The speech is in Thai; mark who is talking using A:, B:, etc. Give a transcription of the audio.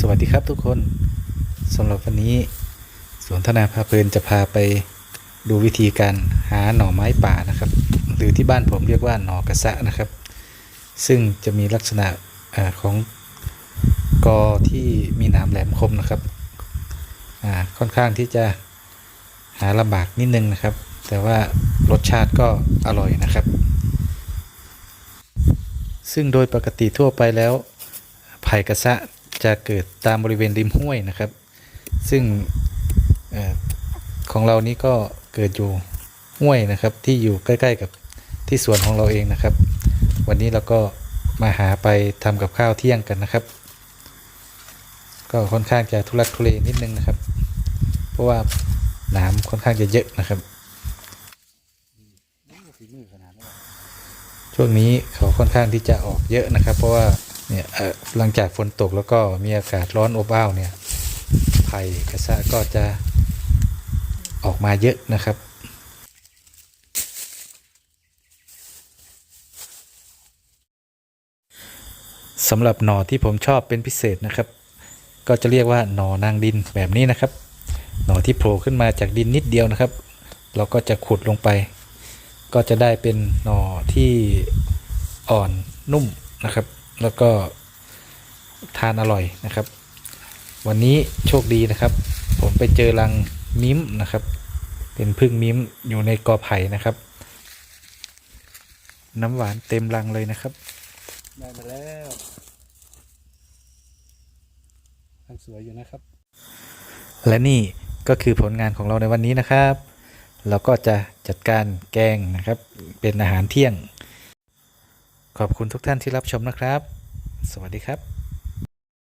A: สวัสดีครับทุกคนสำหรับวันนี้สวนธนาพาเพลินจะพาไปดูวิธีการหาหน่อไม้ป่านะครับ หรือที่บ้านผมเรียกว่าหน่อกระสะนะครับ ซึ่งจะมีลักษณะอของกอที่มีหนามแหลมคมนะครับค่อนข้างที่จะหาลำบากนิดนึงนะครับ แต่ว่ารสชาติก็อร่อยนะครับ ซึ่งโดยปกติทั่วไปแล้วไผ่กระสะ จะเกิดตามบริเวณริมห้วยนะครับ ซึ่งอของเรานี่ก็เกิดอยู่ห้วยนะครับ ที่อยู่ใกล้ๆกับที่สวนของเราเองนะครับ วันนี้เราก็มาหาไปทำกับข้าวเที่ยงกันนะครับ ก็ค่อนข้างจะทุลักทุเลนิดนึงนะครับ เพราะว่าน้ำค่อนข้างจะเยอะนะครับ ช่วงนี้เขาค่อนข้างที่จะออกเยอะนะครับ เพราะว่า เนี่ยหลังจากฝนตกแล้วก็มีอากาศร้อนอบอ้าวเนี่ยไผ่กระสะก็จะออกมาเยอะนะครับสำหรับหน่อที่ผมชอบเป็นพิเศษนะครับ ก็จะเรียกว่าหน่อนางดินแบบนี้นะครับ หน่อที่โผล่ขึ้นมาจากดินนิดเดียวนะครับ เราก็จะขุดลงไป ก็จะได้เป็นหน่อที่อ่อนนุ่มนะครับ แล้วก็ทานอร่อยนะครับ วันนี้โชคดีนะครับ ผมไปเจอรังมิ้มนะครับ เป็นพึ่งมิ้มอยู่ในกอไผ่นะครับ น้ำหวานเต็มรังเลยนะครับ ได้มาแล้วทางสวยอยู่นะครับ และนี่ก็คือผลงานของเราในวันนี้นะครับ เราก็จะจัดการแกงนะครับ เป็นอาหารเที่ยง ขอบคุณทุกท่านที่รับชมนะครับ สวัสดีครับ